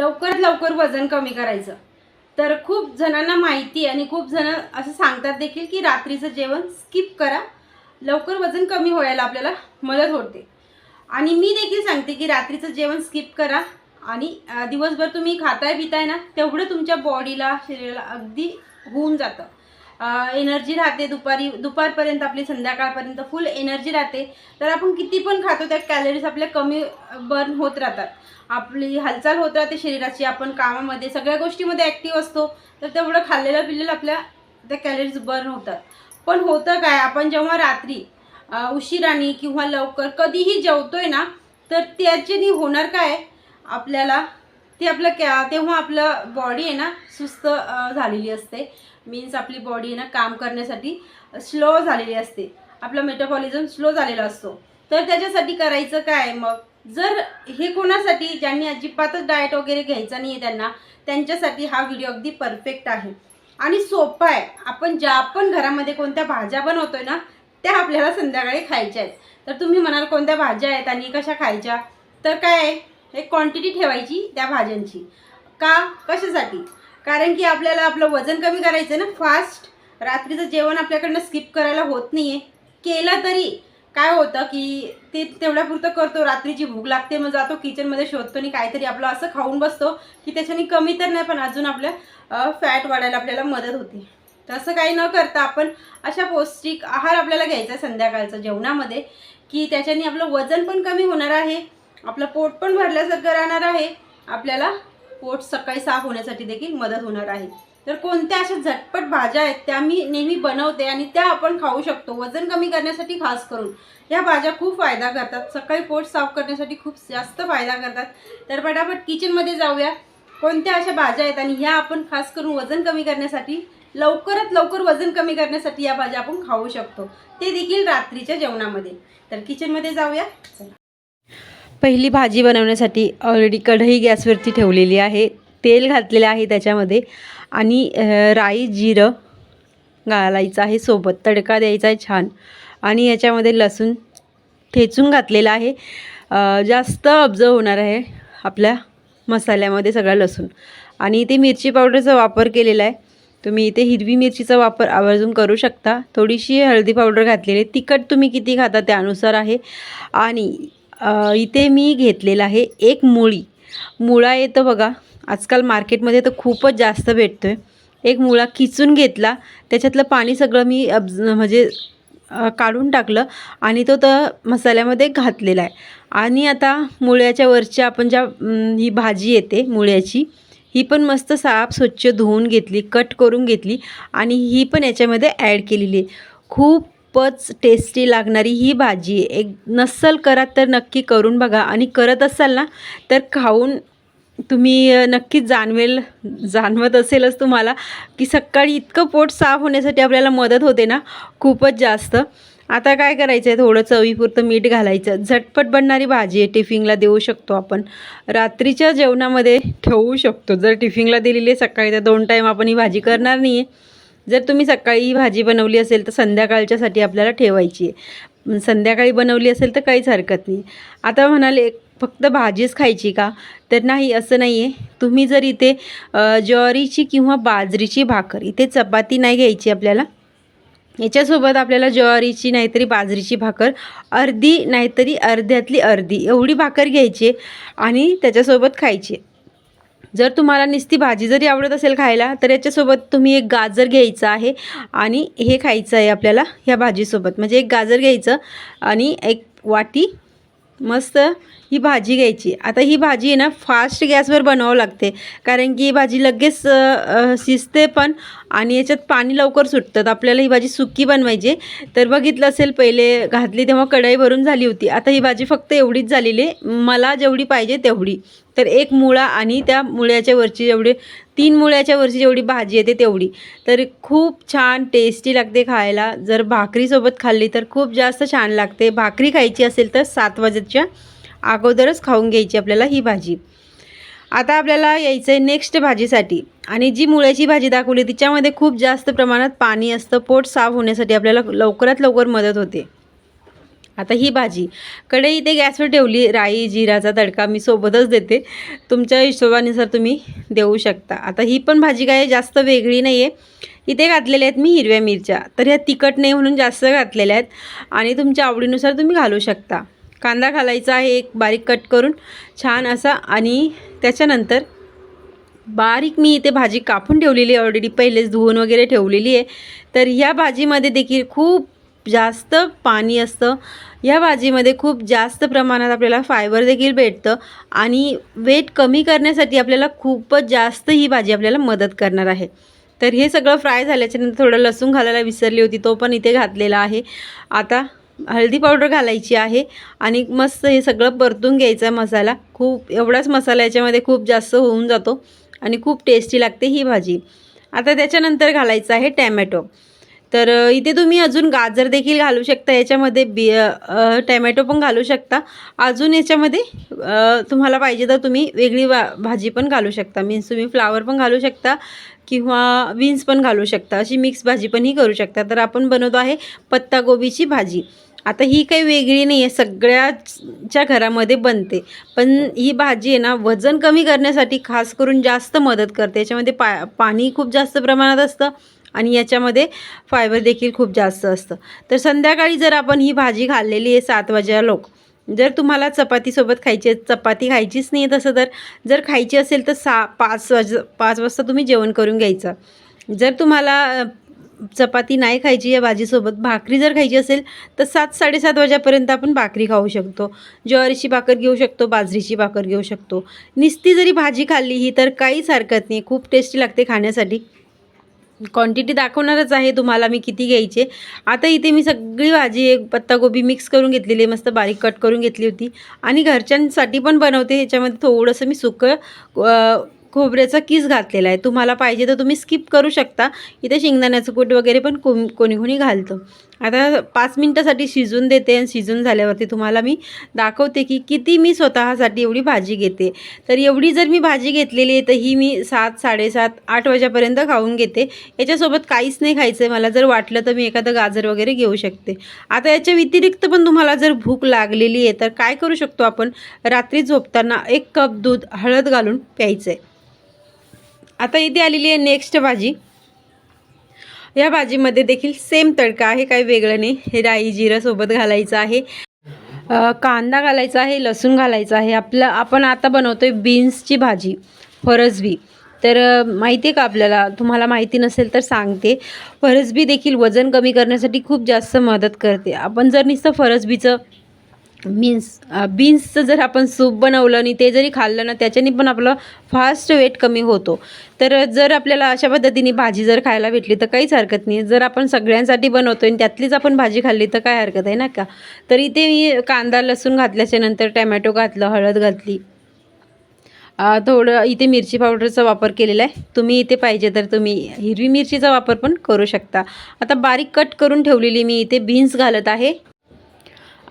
लवकरात लवकर वजन कमी करायचं. तर खूप जणांना माहिती आणि खूप जण असं सांगतात देखील की रात्रीचं जेवण स्किप करा. लवकर वजन कमी व्हायला आपल्याला मदत होते. आणि मी देखील सांगते की रात्रीचं जेवण स्किप करा. आणि दिवसभर तुम्ही खाताय पिताय ना तेवढं तुमच्या बॉडीला शरीराला अगदी होऊन जातं. एनर्जी राहते दुपारी दुपारपर्यंत आपली संध्याकाळपर्यंत फुल एनर्जी राहते. तर आपण किती पण खातो त्या कॅलरीज आपल्या कमी बर्न होत राहतात. आपली हालचाल होत राहते शरीराची आपण कामामध्ये सगळ्या गोष्टीमध्ये ॲक्टिव्ह असतो तर तेवढं खाल्लेलं पिलेलं आपल्या त्या कॅलरीज बर्न होतात. पण होतं काय आपण जेव्हा रात्री उशिराने किंवा लवकर कधीही जेवतोय ना तर त्याच्यानी होणार काय आपल्याला ते आपलं कॅ तेव्हा आपलं बॉडी आहे ना सुस्त झालेली असते. मीन्स आपली बॉडी ना काम करण्यासाठी स्लो झालेली असते. आपला मेटाबॉलिझम स्लो झालेला असतो. तर त्याच्यासाठी करायचं काय मग? जर हे कोणासाठी ज्यांनी अजिबातच डाएट वगैरे घ्यायचा नाही आहे त्यांना त्यांच्यासाठी हा व्हिडिओ अगदी परफेक्ट आहे. आणि सोपा आहे. आपण ज्या पण घरामध्ये कोणत्या भाज्या बनवतोय ना त्या आपल्याला संध्याकाळी खायच्या आहेत. तर तुम्ही म्हणाल कोणत्या भाज्या आहेत आणि कशा खायच्या? तर काय आहे? एक क्वांटिटी ठेवायची त्या भाज्यांची. का? कशासाठी? कारण की आपल्याला आपलं वजन कमी करायचं आहे ना फास्ट रात्रीचं जेवण आपल्याकडनं स्किप करायला होत नाही आहे केलं तरी काय होतं की ते तेवढ्यापुरतं करतो. रात्रीची भूक लागते मग जातो किचनमध्ये शोधतो आणि काहीतरी आपलं असं खाऊन बसतो की त्याच्याने कमी तर नाही पण अजून आपल्या फॅट वाढायला आपल्याला मदत होते. तसं काही न करता आपण अशा पौष्टिक आहार आपल्याला घ्यायचा आहे संध्याकाळचा जेवणामध्ये की त्याच्याने आपलं वजन पण कमी होणार आहे आपलं पोट पण भरल्यासारखं राहणार आहे आपल्याला पोट सकाळी साफ होण्यासाठी देखील मदत होणार आहे. तर कोणत्या अशा झटपट भाज्या आहेत त्या मी नेहमी बनवते आणि त्या आपण खाऊ शकतो. वजन कमी करण्यासाठी खास करून. या भाज्या खूप फायदा करतात. सकाळी पोट साफ करण्यासाठी खूप जास्त फायदा करतात. तर पटापट किचनमध्ये जाऊया. कोणत्या अशा भाज्या आहेत आणि ह्या आपण खास करून वजन कमी करण्यासाठी लवकरात लवकर वजन कमी करण्यासाठी या भाज्या आपण खाऊ शकतो. ते देखील रात्रीच्या जेवणामध्ये. तर किचनमध्ये जाऊया. चला. पहिली भाजी बनवण्यासाठी ऑलरेडी कढई गॅसवरती ठेवलेली आहे. तेल घातलेलं आहे त्याच्यामध्ये आणि राई जिरं घालायचं आहे सोबत. तडका द्यायचा आहे छान. आणि याच्यामध्ये लसूण ठेचून घातलेला आहे. जास्त ऑब्झर्व होणार आहे आपल्या मसाल्यामध्ये सगळा लसूण. आणि इथे मिरची पावडरचा वापर केलेला आहे. तुम्ही इथे हिरवी मिरचीचा वापर आवर्जून करू शकता. थोडीशी हळदी पावडर घातलेली आहे. तिखट तुम्ही किती खाता त्यानुसार आहे. आणि इथे मी घेतलेला आहे एक मुळी. मुळा येतं बघा. आजकाल मार्केटमध्ये तर खूपच जास्त भेटतो आहे एक मुळा किचून घेतला. त्याच्यातलं पाणी सगळं मी अब्ज म्हणजे काढून टाकलं आणि तो तर मसाल्यामध्ये घातलेला आहे. आणि आता मुळ्याच्या वरच्या आपण ज्या ही भाजी येते मुळ्याची ही पण मस्त साफ स्वच्छ धुवून घेतली कट करून घेतली आणि ही पण याच्यामध्ये ॲड केलेली आहे. खूपच टेस्टी लागणारी ही भाजी आहे. एक नसल करा तर नक्की करून बघा. आणि करत असाल ना तर खाऊन तुम्ही नक्कीच जाणवेल जाणवत असेलच तुम्हाला की सकाळी इतकं पोट साफ होण्यासाठी आपल्याला मदत होते ना खूपच जास्त. आता काय करायचं आहे थोडं चवीपुरतं मीठ घालायचं. झटपट बनणारी भाजी आहे. टिफिनला देऊ शकतो आपण. रात्रीच्या जेवणामध्ये ठेवू शकतो. जर टिफिनला दिलेली आहे सकाळी तर दोन टाईम आपण ही भाजी करणार नाही आहे जर तुम्ही सकाळी भाजी बनवली असेल तर संध्याकाळच्यासाठी आपल्याला ठेवायची आहे. संध्याकाळी बनवली असेल तर काहीच हरकत नाही. आता म्हणाले फक्त भाजीच खायची का? तर नाही असं नाही आहे तुम्ही जर इथे ज्वारीची किंवा बाजरीची भाकर इथे चपाती नाही घ्यायची आपल्याला. याच्यासोबत आपल्याला ज्वारीची नाहीतरी बाजरीची भाकर अर्धी नाहीतरी अर्ध्यातली अर्धी एवढी भाकर घ्यायची आहे आणि त्याच्यासोबत खायची आहे. जर तुम्हाला नुसती भाजी जरी आवडत असेल खायला तर याच्यासोबत तुम्ही एक गाजर घ्यायचं आहे आणि हे खायचं आहे आपल्याला ह्या भाजीसोबत. म्हणजे एक गाजर घ्यायचं आणि एक वाटी मस्त ही भाजी घ्यायची. आता ही भाजी आहे ना फास्ट गॅसवर बनवावं लागते. कारण की ही भाजी लगेच शिजते पण आणि याच्यात पाणी लवकर सुटतं. आपल्याला ही भाजी सुकी बनवायची. तर बघितलं असेल पहिले घातली तेव्हा कढई भरून झाली होती. आता ही भाजी फक्त एवढीच झालेली आहे. मला जेवढी पाहिजे तेवढी. तर एक मुळा आणि त्या मुळ्याच्या वरची जेवढी तीन मुळ्याच्या वरची जेवढी भाजी येते तेवढी. तर खूप छान टेस्टी लागते खायला. जर भाकरीसोबत खाल्ली तर खूप जास्त छान लागते. भाकरी खायची असेल तर सात वाजेच्या अगोदरच खाऊन घ्यायची आपल्याला ही भाजी. आता आपल्याला यायचं आहे नेक्स्ट भाजीसाठी. आणि जी मुळ्याची भाजी दाखवली तिच्यामध्ये खूप जास्त प्रमाणात पाणी असतं. पोट साफ होण्यासाठी आपल्याला लवकरात लवकर मदत होते. आता ही भाजी. कढई इथे गॅसवर ठेवली. राई जिराचा तडका मी सोबतच देते. तुमच्या हिशोबानुसार तुम्ही देऊ शकता. आता ही पण भाजी काय जास्त वेगळी नाही आहे इथे घातलेल्या आहेत मी हिरव्या मिरच्या. तर ह्या तिखट नाही म्हणून जास्त घातलेल्या आहेत. आणि तुमच्या आवडीनुसार तुम्ही घालू शकता. कांदा घालायचा आहे एक बारीक कट करून. छान असा. आणि त्याच्यानंतर बारीक मी इथे भाजी कापून ठेवलेली आहे. ऑलरेडी पहिलेच धुवून वगैरे ठेवलेली आहे. तर ह्या भाजीमध्ये देखील खूप जास्त पाणी असतं. या भाजीमध्ये खूप जास्त प्रमाणात आपल्याला फायबर देखील भेटतं आणि वेट कमी करण्यासाठी आपल्याला खूपच जास्त ही भाजी आपल्याला मदत करणार आहे. तर हे सगळं फ्राय झाल्याच्यानंतर थोडं लसूण घालायला विसरली होती तो पण इथे घातलेला आहे. आता हळदी पावडर घालायची आहे आणि मस्त हे सगळं परतून घ्यायचं आहे मसाला. खूप एवढाच मसाला याच्यामध्ये खूप जास्त होऊन जातो आणि खूप टेस्टी लागते ही भाजी. आता त्याच्यानंतर घालायचं आहे टॅमॅटो. तर इथे तुम्ही अजून गाजर देखील घालू शकता. याच्यामध्ये बी टॅमॅटो पण घालू शकता. अजून याच्यामध्ये तुम्हाला पाहिजे तर तुम्ही वेगळी वा भाजी पण घालू शकता. मीन्स तुम्ही फ्लावर पण घालू शकता किंवा बीन्स पण घालू शकता. अशी मिक्स भाजी पण ही करू शकता. तर आपण बनवतो आहे पत्तागोबीची भाजी. आता ही काही वेगळी नाही आहे सगळ्याच्या घरामध्ये बनते. पण ही भाजी आहे ना वजन कमी करण्यासाठी खास करून जास्त मदत करते. याच्यामध्ये पा पाणी खूप जास्त प्रमाणात असतं. आणि याच्यामध्ये फायबर देखील खूप जास्त असतं. तर संध्याकाळी जर आपण ही भाजी खाल्लेली आहे सात वाजेला लोक जर तुम्हाला चपातीसोबत खायची चपाती खायचीच नाही आहे तसं तर जर खायची असेल तर सा पाच वाज पाच वाजता तुम्ही जेवण करून घ्यायचं. जर तुम्हाला चपाती नाही खायची या भाजीसोबत भाकरी जर खायची असेल तर सात साडेसात वाजेपर्यंत आपण भाकरी खाऊ शकतो. ज्वारीची भाकर घेऊ शकतो बाजरीची भाकर घेऊ शकतो. निस्ती जरी भाजी खाल्ली ही तर काहीच हरकत नाही. खूप टेस्टी लागते खाण्यासाठी. क्वांटिटी दाखवणारच आहे तुम्हाला मी किती घ्यायचे. आता इथे मी सगळी भाजी एक पत्तागोबी मिक्स करून घेतलेली आहे मस्त बारीक कट करून घेतली होती. आणि घरच्यांसाठी पण बनवते ह्याच्यामध्ये थोडंसं मी सुकं खोबऱ्याचा किस घातलेला आहे. तुम्हाला पाहिजे तर तुम्ही स्किप करू शकता. इथे शेंगदाण्याचं कूट वगैरे पण को कोणी कोणी घालतं. आता पाच मिनटासाठी शिजून देते आणि शिजून झाल्यावरती तुम्हाला मी दाखवते की किती मी स्वतःसाठी एवढी भाजी घेते. तर एवढी जर मी भाजी घेतलेली आहे तर ही मी सात साडेसात आठ वाजेपर्यंत खाऊन घेते. याच्यासोबत काहीच नाही खायचं आहे मला. जर वाटलं तर मी एखादं गाजर वगैरे घेऊ शकते. आता याच्या व्यतिरिक्त पण तुम्हाला जर भूक लागलेली आहे तर काय करू शकतो आपण? रात्री झोपताना एक कप दूध हळद घालून प्यायचं आहे आता इथे आलेली आहे नेक्स्ट भाजी. या भाजीमध्ये देखील सेम तडका आहे काही वेगळं नाही. हे राई जिरासोबत घालायचं आहे. कांदा घालायचा आहे लसूण घालायचं आहे. आपलं आपण आता बनवतो आहे बीन्सची भाजी फरसबी. तर माहिती आहे का आपल्याला? तुम्हाला माहिती नसेल तर सांगते. फरसबी देखील वजन कमी करण्यासाठी खूप जास्त मदत करते. आपण जर नुसतं फरसबीचं मीन्स बीन्सचं जर आपण सूप बनवलं आणि ते जरी खाल्लं ना त्याच्याने पण आपलं फास्ट वेट कमी होतो. तर जर आपल्याला अशा पद्धतीने भाजी जर खायला भेटली तर काहीच हरकत नाही. जर आपण सगळ्यांसाठी बनवतो आणि त्यातलीच आपण भाजी खाल्ली तर काय हरकत आहे ना का? तर इथे मी कांदा लसूण घातल्याच्या नंतर टॅमॅटो घातलं हळद घातली. थोडं इथे मिरची पावडरचा वापर केलेला आहे. तुम्ही इथे पाहिजे तर तुम्ही हिरवी मिरचीचा वापर पण करू शकता. आता बारीक कट करून ठेवलेली मी इथे बीन्स घालत आहे.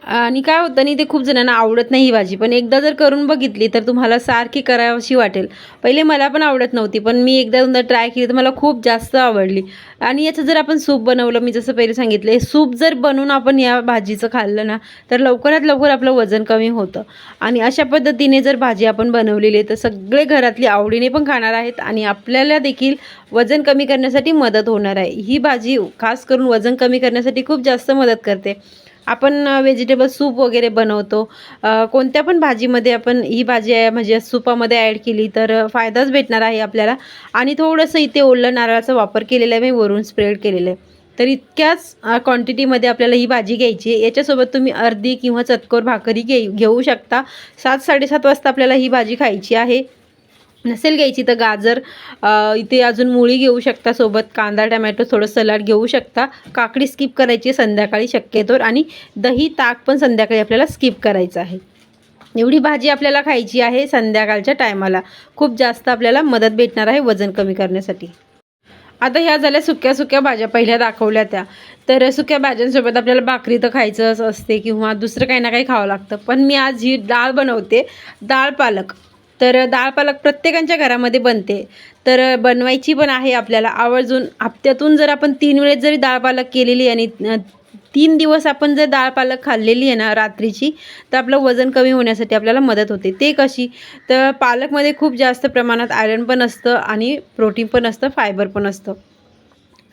आणि काय होतं नाही ते खूप जणांना आवडत नाही ही भाजी. पण एकदा जर करून बघितली तर तुम्हाला सारखी करावीशी वाटेल. पहिले मला पण आवडत नव्हती पण मी एकदा दोनदा ट्राय केली तर मला खूप जास्त आवडली. आणि याचं जर आपण सूप बनवलं मी जसं पहिले सांगितलं हे सूप जर बनवून आपण या भाजीचं खाल्लं ना तर लवकरात लवकर आपलं वजन कमी होतं. आणि अशा पद्धतीने जर भाजी आपण बनवलेली आहे तर सगळे घरातली आवडीने पण खाणार आहेत आणि आपल्याला देखील वजन कमी करण्यासाठी मदत होणार आहे. ही भाजी खास करून वजन कमी करण्यासाठी खूप जास्त मदत करते. आपण व्हेजिटेबल सूप वगैरे बनवतो. कोणत्या पण भाजीमध्ये आपण ही भाजी आहे म्हणजे सूपामध्ये ॲड केली तर फायदाच भेटणार आहे आपल्याला. आणि थोडंसं इथे ओलं नारळाचा वापर केलेला आहे मी वरून स्प्रेड केलेलं आहे. तर इतक्याच क्वांटिटीमध्ये आपल्याला ही भाजी घ्यायची आहे. याच्यासोबत तुम्ही अर्धी किंवा चतकोर भाकरी घे घेऊ शकता. सात साडेसात वाजता आपल्याला ही भाजी खायची आहे. नसेल घ्यायची तर गाजर इथे अजून मुळी घेऊ शकता सोबत कांदा टमॅटो थोडं सलाड घेऊ शकता. काकडी स्किप करायची आहे संध्याकाळी शक्यतोवर आणि दही ताक पण संध्याकाळी आपल्याला स्किप करायचं आहे. एवढी भाजी आपल्याला खायची आहे संध्याकाळच्या टायमाला. खूप जास्त आपल्याला मदत भेटणार आहे वजन कमी करण्यासाठी. आता ह्या झाल्या सुक्या सुक्या भाज्या पहिल्या दाखवल्या त्या. तर सुक्या भाज्यांसोबत आपल्याला भाकरी तर खायचंच असते किंवा दुसरं काही ना काही खावं लागतं. पण मी आज ही डाळ बनवते डाळ पालक. तर डाळ पालक प्रत्येकांच्या घरामध्ये बनते. तर बनवायची पण आहे आपल्याला. आवर्जून हप्त्यातून जर आपण तीन वेळेस जरी डाळ पालक केलेली आणि तीन दिवस आपण जर डाळ पालक खाल्लेली आहे ना रात्रीची तर आपलं वजन कमी होण्यासाठी आपल्याला मदत होते. ते कशी? तर पालकमध्ये खूप जास्त प्रमाणात आयरन पण असतं आणि प्रोटीन पण असतं फायबर पण असतं.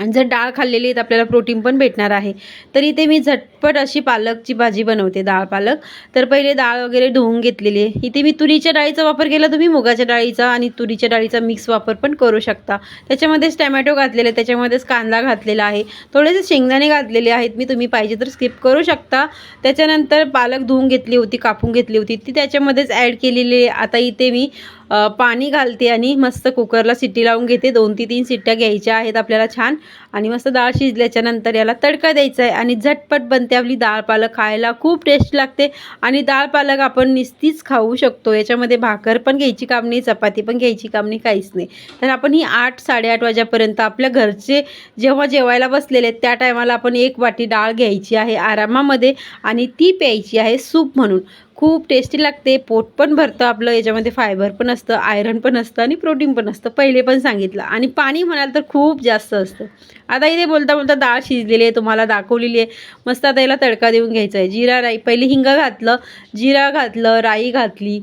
आणि जर डाळ खाल्लेली तर आपल्याला प्रोटीन पण भेटणार आहे. तर इथे मी झटपट अशी पालकची भाजी बनवते डाळ पालक. तर पहिले डाळ वगैरे धुवून घेतलेली आहे. इथे मी तुरीच्या डाळीचा वापर केला. तुम्ही मुगाच्या डाळीचा आणि तुरीच्या डाळीचा मिक्स वापर पण करू शकता. त्याच्यामध्येच टॅमॅटो घातलेले त्याच्यामध्येच कांदा घातलेला आहे. थोडेसे शेंगदाणे घातलेले आहेत. मी तुम्ही पाहिजे तर स्किप करू शकता. त्याच्यानंतर पालक धुवून घेतली होती कापून घेतली होती. ती त्याच्यामध्येच ॲड केलेली आहे. आता इथे मी पाणी घालते आणि मस्त कुकरला सिटी लावून घेते. दोन ते तीन सिट्ट्या घ्यायच्या आहेत आपल्याला छान. आणि मस्त डाळ शिजल्याच्या नंतर याला तडका द्यायचा आहे आणि झटपट बनते आपली डाळ पालक. खायला खूप टेस्ट लागते. आणि डाळ पालक आपण निस्तीच खाऊ शकतो. याच्यामध्ये भाकर पण घ्यायची काम नाही चपाती पण घ्यायची काम नाही काहीच नाही. तर आपण ही आठ साडेआठ वाजेपर्यंत आपल्या घरचे जेव्हा जेवायला बसलेले त्या टायमाला आपण एक वाटी डाळ घ्यायची आहे आरामामध्ये आणि ती प्यायची आहे सूप म्हणून. खूप टेस्टी लागते. पोट पण भरतं आपलं याच्यामध्ये फायबर पण असतं आयरन पण असतं आणि प्रोटीन पण असतं. पहिले पण सांगितलं. आणि पाणी म्हणाल तर खूप जास्त असतं. आता इथे बोलता बोलता डाळ शिजलेली आहे तुम्हाला दाखवलेली आहे. मस्त आता याला तडका देऊन घ्यायचा आहे. जिरा राई पहिले हिंग घातलं जिरा घातलं राई घातली.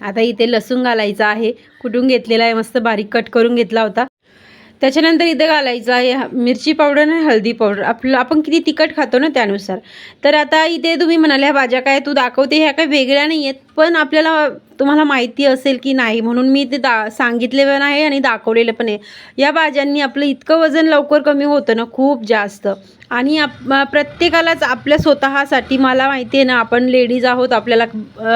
आता इथे लसूण घालायचा आहे. कुठून घेतलेला आहे? मस्त बारीक कट करून घेतला होता. त्याच्यानंतर इथे घालायचं आहे मिरची पावडर आणि हळदी पावडर. आपलं आपण किती तिखट खातो ना त्यानुसार. तर आता इथे तुम्ही म्हणाल्या भाज्या काय तू दाखवते? ह्या काय वेगळ्या नाही आहेत पण आपल्याला तुम्हाला माहिती असेल की नाही म्हणून मी ते दा सांगितले पण आहे आणि दाखवलेलं पण आहे. या भाज्यांनी आपलं इतकं वजन लवकर कमी होतं ना खूप जास्त. आणि आप प्रत्येकालाच आपल्या स्वतःसाठी मला माहिती आहे ना आपण लेडीज आहोत आपल्याला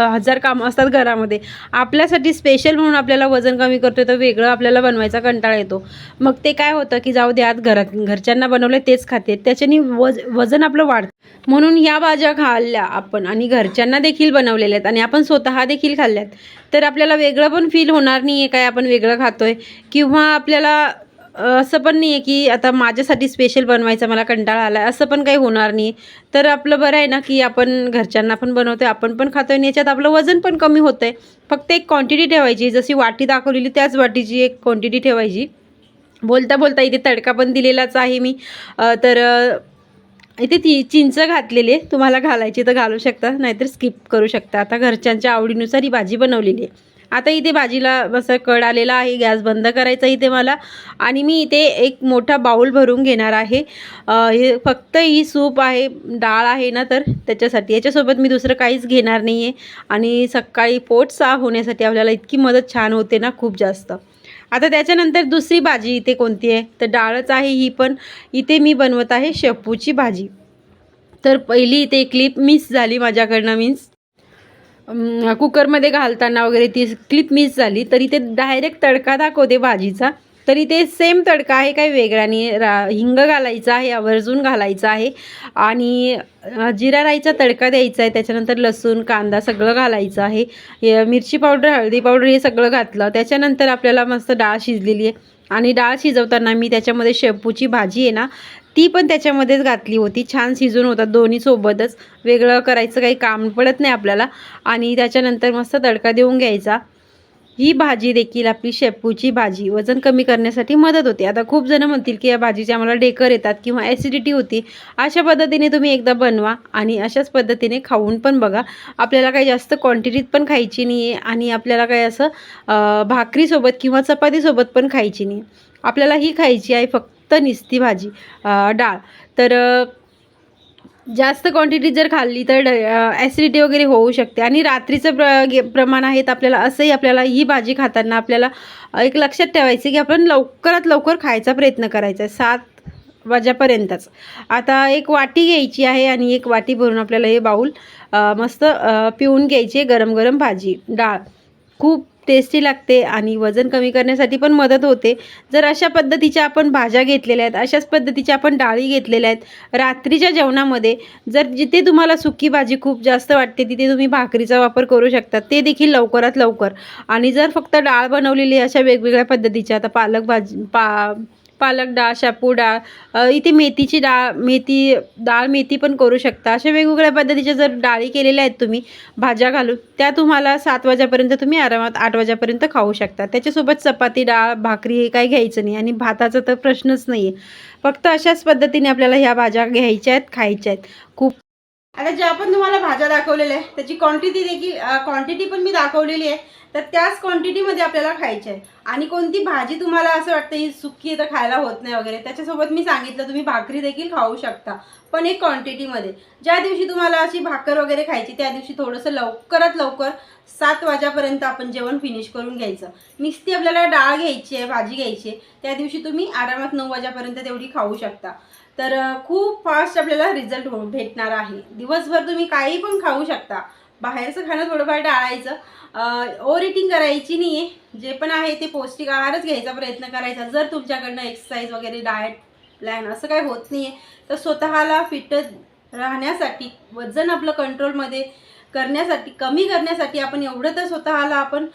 हजार कामं असतात घरामध्ये. आपल्यासाठी स्पेशल म्हणून आपल्याला वजन कमी करतो तर वेगळं आपल्याला बनवायचा कंटाळा येतो. मग ते काय होतं की जाऊ द्या घरात घरच्यांना बनवलं तेच खाते. त्याच्यानी वज वजन आपलं वाढतं. म्हणून ह्या भाज्या खाल्ल्या आपण आणि घरच्यांना देखील बनवलेल्या आहेत आणि आपण स्वतः देखील खाल्ल्यात. तर आपल्याला वेगळं पण फील होणार नाही आहे काय आपण वेगळं खातोय. किंवा आपल्याला असं पण नाही आहे की आता माझ्यासाठी स्पेशल बनवायचं मला कंटाळा आला आहे असं पण काही होणार नाही. तर आपलं बरं आहे ना की आपण घरच्यांना पण बनवतो आहे आपण पण खातो आहे आणि याच्यात आपलं वजन पण कमी होतं आहे फक्त एक क्वांटिटी ठेवायची जशी वाटी दाखवलेली त्याच वाटीची एक क्वांटिटी ठेवायची. बोलता बोलता इथे तडका पण दिलेलाच आहे मी. तर इथे ती चिंच घातलेली तुम्हाला घालायची तर घालू शकता नाहीतर स्किप करू शकता. आता घरच्यांच्या आवडीनुसार ही भाजी बनवलेली आहे. आता इथे भाजीला असं कड आलेला आहे गॅस बंद करायचा इथे मला. आणि मी इथे एक मोठा बाऊल भरून घेणार आहे. हे फक्त ही सूप आहे डाळ आहे ना तर त्याच्यासाठी. याच्यासोबत मी दुसरं काहीच घेणार नाही आहे आणि सकाळी पोट साफ होण्यासाठी आपल्याला इतकी मदत छान होते ना खूप जास्त. आता त्याच्यानंतर दुसरी भाजी इथे कोणती आहे? तर डाळच आहे ही पण. इथे मी बनवत आहे शेपूची भाजी. तर पहिली इथे क्लिप मिस झाली माझ्याकडनं मीन्स कुकरमध्ये घालताना वगैरे ती क्लिप मिस झाली तरी ते डायरेक्ट तडका दाखवते भाजीचा. तरी ते सेम तडका आहे काही वेगळा नाही रा हिंग घालायचा आहे आवर्जून घालायचा आहे. आणि जिरा राईचा तडका द्यायचा आहे त्याच्यानंतर लसूण कांदा सगळं घालायचं आहे. मिरची पावडर हळदी पावडर हे सगळं घातलं. त्याच्यानंतर आपल्याला मस्त डाळ शिजलेली आहे. आणि डाळ शिजवताना मी त्याच्यामध्ये शेपूची भाजी आहे ना ती पण त्याच्यामध्येच घातली होती. छान शिजून होतात दोन्ही सोबतच वेगळं करायचं काही काम पडत नाही आपल्याला. आणि त्याच्यानंतर मस्त तडका देऊन घ्यायचा. ही भाजी देखील आपली शेपूची भाजी. वजन कमी करण्यासाठी मदत होते. आता खूप जण म्हणतील की या भाजीचे आम्हाला डेकर येतात किंवा ॲसिडिटी होती. अशा पद्धतीने तुम्ही एकदा बनवा आणि अशाच पद्धतीने खाऊन पण बघा. आपल्याला काही जास्त क्वांटिटीत पण खायची नाही आहे आणि आपल्याला काही असं भाकरीसोबत किंवा चपातीसोबत पण खायची नाही आपल्याला ही खायची आहे फक्त. निस्ती भाजी डाळ. तर जास्त क्वांटिटी जर खाल्ली तर ॲसिडिटी वगैरे होऊ शकते. आणि रात्रीचं प्र गे- प्रमाण आहे तर आपल्याला असंही आपल्याला ही भाजी खाताना आपल्याला एक लक्षात ठेवायचं की आपण लवकरात लवकर खायचा प्रयत्न करायचा आहे. सात वाजेपर्यंतच. आता एक वाटी घ्यायची आहे आणि एक वाटी भरून आपल्याला हे बाऊल मस्त पिऊन घ्यायची गरम गरम भाजी डाळ. खूप टेस्टी लागते आणि वजन कमी करण्यासाठी पण मदत होते. जर अशा पद्धतीच्या आपण भाज्या घेतलेल्या आहेत अशाच पद्धतीच्या आपण डाळी घेतलेल्या आहेत रात्रीच्या जेवणामध्ये जर जिथे तुम्हाला सुकी भाजी खूप जास्त वाटते तिथे तुम्ही भाकरीचा वापर करू शकता. ते देखील लवकरात लवकर. आणि जर फक्त डाळ बनवलेली अशा वेगवेगळ्या पद्धतीच्या आता पालक भाजी पा पालक डाळ शापू डाळ इथे मेथीची डाळ मेथी डाळ मेथी पण करू शकता. अशा वेगवेगळ्या पद्धतीच्या जर डाळी केलेल्या आहेत तुम्ही भाज्या घालून त्या तुम्हाला सात वाजेपर्यंत तुम्ही आरामात आठ वाजेपर्यंत खाऊ शकता. त्याच्यासोबत चपाती डाळ भाकरी हे काही घ्यायचं नाही आणि भाताचा तर प्रश्नच नाही आहे फक्त अशाच पद्धतीने आपल्याला ह्या भाज्या घ्यायच्या आहेत खायच्या आहेत. खूप आता ज्या पण तुम्हाला भाज्या दाखवलेल्या आहे त्याची क्वांटिटी देखील क्वांटिटी पण मी दाखवलेली आहे तर त्याच क्वांटिटीमध्ये आपल्याला खायची आहे. आणि कोणती भाजी तुम्हाला असं वाटतं ही सुकी तर खायला होत नाही वगैरे त्याच्यासोबत मी सांगितलं तुम्ही भाकरी देखील खाऊ शकता. पण एक क्वांटिटीमध्ये ज्या दिवशी तुम्हाला अशी भाकर वगैरे खायची त्या दिवशी थोडंसं लवकरात लवकर सात वाजेपर्यंत आपण जेवण फिनिश करून घ्यायचं. नुसती आपल्याला डाळ घ्यायची आहे भाजी घ्यायची आहे त्या दिवशी तुम्ही आरामात नऊ वाजेपर्यंत तेवढी खाऊ शकता. तर खूप फास्ट आपल्याला रिझल्ट हो भेटणार आहे. दिवसभर तुम्ही काही पण खाऊ शकता. बाहेरचं खाणं थोडंफार टाळायचं. ओव्हर इटिंग करायची नाही आहे जे पण आहे ते पौष्टिक आहारच घ्यायचा प्रयत्न करायचा. जर तुमच्याकडनं एक्सरसाइज वगैरे डाएट प्लॅन असं काही होत नाही आहे तर स्वतःला फिट राहण्यासाठी वजन आपलं कंट्रोलमध्ये करण्यासाठी कमी करण्यासाठी आपण एवढं तर स्वतःला आपण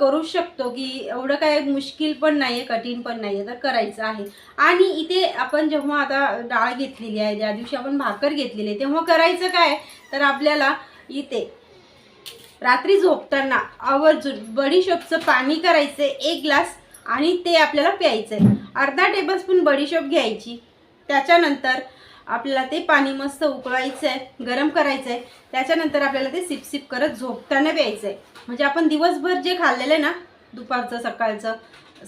करू शकतो की एवढं काय मुश्किल पण नाही आहे कठीण पण नाही आहे तर करायचं आहे. आणि इथे आपण जेव्हा आता डाळ घेतलेली आहे ज्या दिवशी आपण भाकर घेतलेली आहे तेव्हा करायचं काय? तर आपल्याला इथे रात्री झोपताना आवर्जून बडीशोपचं पाणी करायचं एक ग्लास आणि ते आपल्याला प्यायचं आहे अर्धा टेबलस्पून बडीशोप घ्यायची. त्याच्यानंतर आपल्याला ते पाणी मस्त उकळायचं आहे गरम करायचं आहे त्याच्यानंतर आपल्याला ते सिपसिप करत झोपताना प्यायचं आहे म्हणजे आपण दिवसभर जे खाल्लेलं आहे ना दुपारचं सकाळचं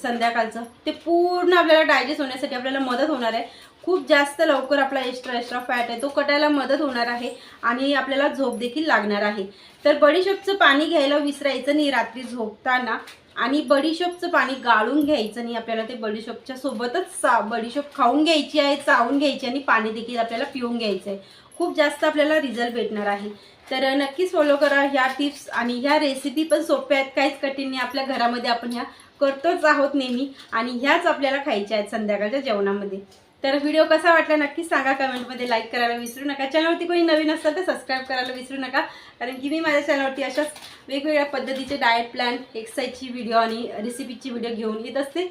संध्याकाळचं ते पूर्ण आपल्याला डायजेस्ट होण्यासाठी आपल्याला मदत होणार आहे. खूप जास्त लवकर आपला एक्स्ट्रा एक्स्ट्रा फॅट आहे तो कटायला मदत होणार आहे आणि आपल्याला झोप देखील लागणार आहे. तर बडीशोपचं पाणी घ्यायला विसरायचं नाही रात्री झोपताना. आणि बडीशोपचं पाणी गाळून घ्यायचं नाही आपल्याला ते बडीशोपच्या सोबतच चा बडीशोप खाऊन घ्यायची आहे चावून घ्यायची आणि पाणी देखील आपल्याला पिऊन घ्यायचं आहे. खूप जास्त आपल्याला रिझल्ट भेटणार आहे. तर नक्कीच फॉलो करा ह्या टिप्स आणि ह्या रेसिपी पण सोप्या आहेत. काहीच कठीण नाही. आपल्या घरामध्ये आपण ह्या करतोच आहोत नेहमी आणि ह्याच आपल्याला खायच्या आहेत संध्याकाळच्या जेवणामध्ये. तर व्हिडिओ कसा वाटला नक्कीच सांगा कमेंटमध्ये लाईक करायला विसरू नका. चॅनलवरती कोणी नवीन असेल तर सबस्क्राईब करायला विसरू नका. कारण की मी माझ्या चॅनलवरती अशाच वेगवेगळ्या पद्धतीचे डाएट प्लॅन एक्सरसाईजची व्हिडिओ आणि रेसिपीची व्हिडिओ घेऊन येत असते.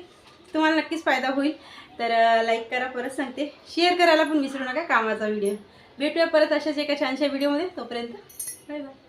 तुम्हाला नक्कीच फायदा होईल. तर लाईक करा परत सांगते. शेअर करायला पण विसरू नका कामाचा व्हिडिओ भेटूया परत अशाच एका छानशा व्हिडिओमध्ये तोपर्यंत बाय बाय